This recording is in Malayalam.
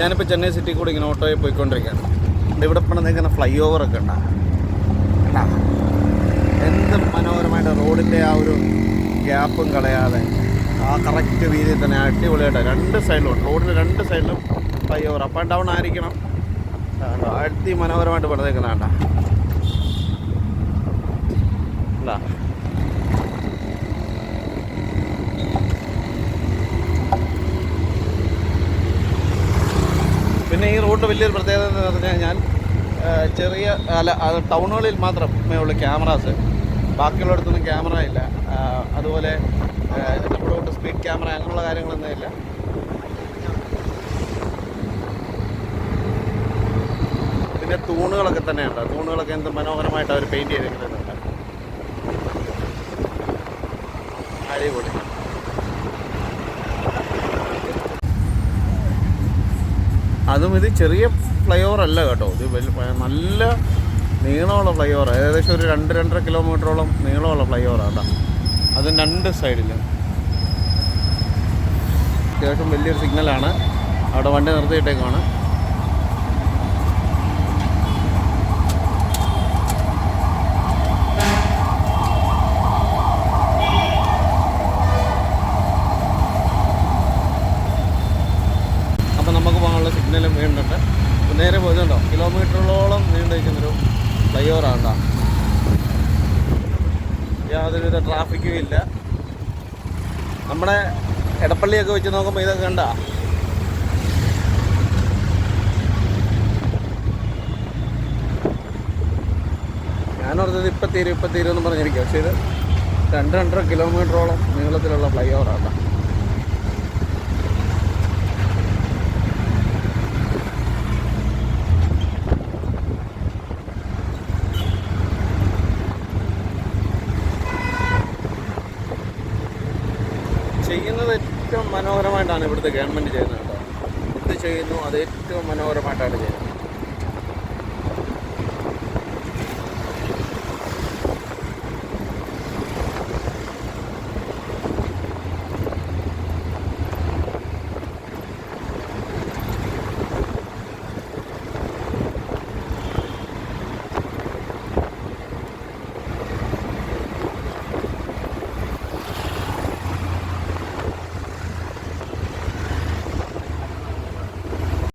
ഞാനിപ്പോൾ ചെന്നൈ സിറ്റി കൂടെ ഇങ്ങനെ ഓട്ടോയിൽ പോയിക്കൊണ്ടിരിക്കുകയാണ്. ഇവിടെ പണിത് ഇങ്ങനെ ഫ്ലൈ ഓവറൊക്കെ ഉണ്ടാകും? എന്ത് മനോഹരമായിട്ട് റോഡിന്റെ ആ ഒരു ഗ്യാപ്പും കളയാതെ ആ കറക്റ്റ് വീതിയിൽ തന്നെ അടിപൊളിയായിട്ട് രണ്ട് സൈഡിലും റോഡിന്റെ രണ്ട് സൈഡിലും flyover up and down ആയിരിക്കണം കണ്ടോ? അടി മനോഹരമായിട്ട് പണിതേക്കുന്ന കണ്ടാ കണ്ടാ? പിന്നെ ഈ റൂട്ട് വലിയൊരു പ്രത്യേകത എന്ന് പറഞ്ഞാൽ ഞാൻ ചെറിയ അല്ല ടൗണുകളിൽ മാത്രമേ ഉള്ളൂ ക്യാമറാസ്. ബാക്കിയുള്ളിടത്തൊന്നും ക്യാമറ ഇല്ല. അതുപോലെ നമ്മുടെ കൂട്ട് സ്പീഡ് ക്യാമറ അങ്ങനെയുള്ള കാര്യങ്ങളൊന്നും ഇല്ല. പിന്നെ തൂണുകളൊക്കെ തന്നെയുണ്ട്. തൂണുകളൊക്കെ എന്ത് മനോഹരമായിട്ട് അവർ പെയിന്റ് ചെയ്തിട്ടുണ്ട് അടിപൊളി. അതും ഇത് ചെറിയ ഫ്ലൈ ഓവർ അല്ല കേട്ടോ. ഇത് നല്ല നീളമുള്ള ഫ്ലൈ ഓവർ ഏകദേശം ഒരു രണ്ട് രണ്ടര കിലോമീറ്ററോളം നീളമുള്ള ഫ്ലൈ ഓവറാണ് കേട്ടോ. അതും രണ്ട് സൈഡിൽ. അത്യാവശ്യം വലിയൊരു സിഗ്നലാണ്. അവിടെ വണ്ടി നിർത്തിയിട്ടേക്കാണ് സിഗ്നലും വീണ്ടുണ്ട് നേരെ പോയിട്ടുണ്ടോ കിലോമീറ്ററുകളോളം നീണ്ടു നിൽക്കുന്നൊരു ഫ്ലൈ ഓവറാണ് യാതൊരുവിധ ട്രാഫിക്കും ഇല്ല. നമ്മുടെ എടപ്പള്ളിയൊക്കെ വെച്ച് നോക്കുമ്പോൾ ഇതൊക്കെ കണ്ട? ഞാനോർത്തത് ഇപ്പം തീരും ഇപ്പം തീരും എന്ന് പറഞ്ഞിരിക്കുക പക്ഷേ ഇത് രണ്ട് രണ്ടര കിലോമീറ്ററോളം നീളത്തിലുള്ള ഫ്ലൈ ഓവറാണ് ചെയ്യുന്നത് ഏറ്റവും മനോഹരമായിട്ടാണ് ഇവിടുത്തെ ഗവൺമെന്റ് ചെയ്യുന്നത് കേട്ടോ. എന്ത് ചെയ്യുന്നു അത് ഏറ്റവും മനോഹരമായിട്ടാണ് ചെയ്യുന്നത്.